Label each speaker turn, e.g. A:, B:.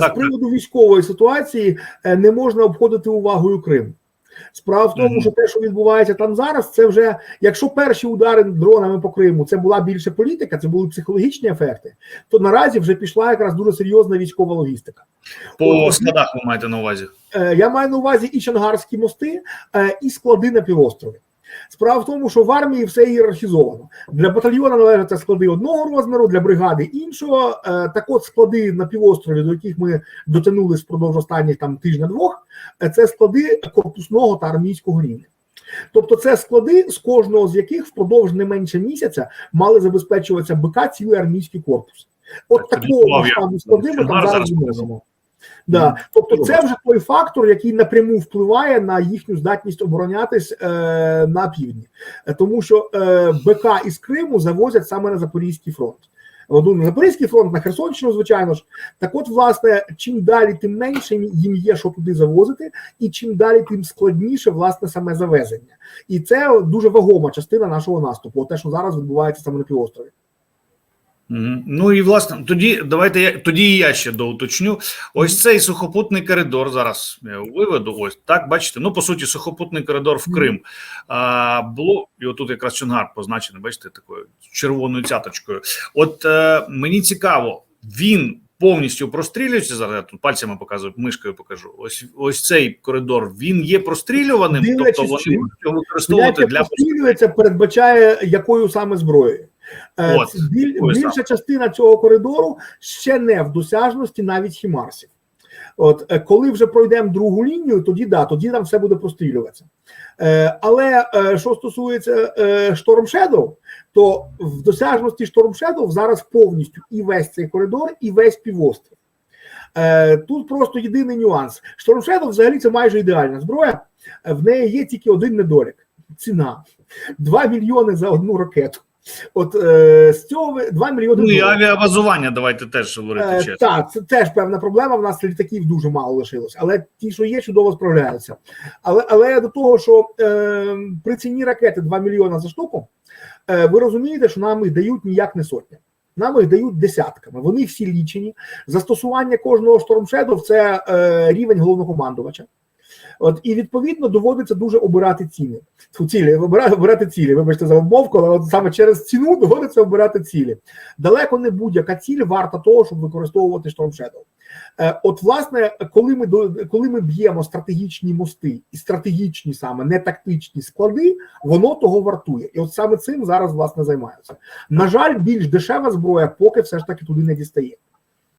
A: З приводу військової ситуації е, не можна обходити увагою Крим. Справа в тому, що те, що відбувається там зараз, це вже якщо перші удари дронами по Криму це була більше політика, це були психологічні ефекти, то наразі вже пішла якраз дуже серйозна військова логістика.
B: По
A: От,
B: складах ви маєте на увазі.
A: Е, Я маю на увазі і Чангарські мости, е, і склади на півострові. Справа в тому, що в армії все ієрархізовано. Для батальйона належать склади одного розміру, для бригади іншого. Е, Так от склади на півострові, до яких ми дотягнулись впродовж останніх там тижня-двох, е, це склади корпусного та армійського рівня. Тобто це склади, з кожного з яких впродовж не менше місяця мали забезпечуватися БК цілий армійський корпус. От
B: Так,
A: такого масштабу склади ми там зараз
B: зараз
A: виносимо. Да. Тобто, це вже той фактор, який напряму впливає на їхню здатність оборонятись е, на півдні, Е, тому що е, БК із Криму завозять саме на Запорізький фронт. Ну, на Запорізький фронт, на Херсонщину, звичайно ж. Так, от, власне, чим далі, тим менше їм є що туди завозити, і чим далі, тим складніше власне саме завезення. І це дуже вагома частина нашого наступу. Те, що зараз відбувається саме на півострові.
B: Ну і власне, тоді давайте я тоді і я ще доуточню. Ось цей сухопутний коридор зараз я виведу. Ось так, бачите. Ну, по суті, сухопутний коридор в Крим. А, було, і отут якраз Чонгар позначений, бачите, такою червоною цяточкою. От е, мені цікаво, він повністю прострілюється. Зараз я тут пальцями показую, мишкою покажу. Ось ось цей коридор. Він є прострілюваним,
A: Дивлячись,
B: тобто вони можуть його використовувати для
A: пострілюється, передбачає якою саме зброєю. Е,
B: От,
A: біль- більша частина цього коридору ще не в досяжності навіть хімарсів. От е, коли вже пройдемо другу лінію, тоді да, тоді там все буде прострілюватися. Е, але е, що стосується е, Storm Shadow, то в досяжності Storm Shadow зараз повністю і весь цей коридор, і весь півострів. Е, тут просто єдиний нюанс. Storm Shadow взагалі це майже ідеальна зброя. Е, В неї є тільки один недолік: ціна 2 мільйони за одну ракету. От е, з цього ви- 2 мільйони
B: ну і
A: доларів.
B: авіабазування. Давайте теж говорити
A: Е,
B: чесно.
A: Так, це теж певна проблема. В нас літаків дуже мало лишилось, але ті, що є, чудово справляються. Але але до того, що е, при ціні ракети 2 мільйона за штуку, е, ви розумієте, що нам їх дають ніяк не сотня. Нам їх дають десятками. Вони всі лічені. Застосування кожного Shadow – це е, рівень головнокомандувача. От і відповідно доводиться дуже обирати ціни. Цілі обирати, обирати цілі. Вибачте за обмовку, але от саме через ціну доводиться обирати цілі. Далеко не будь-яка ціль варта того, щоб використовувати Storm Shadow. Е, От, власне, коли ми до коли ми б'ємо стратегічні мости і стратегічні саме не тактичні склади, воно того вартує. І от саме цим зараз власне займаються. На жаль, більш дешева зброя поки все ж таки туди не дістає.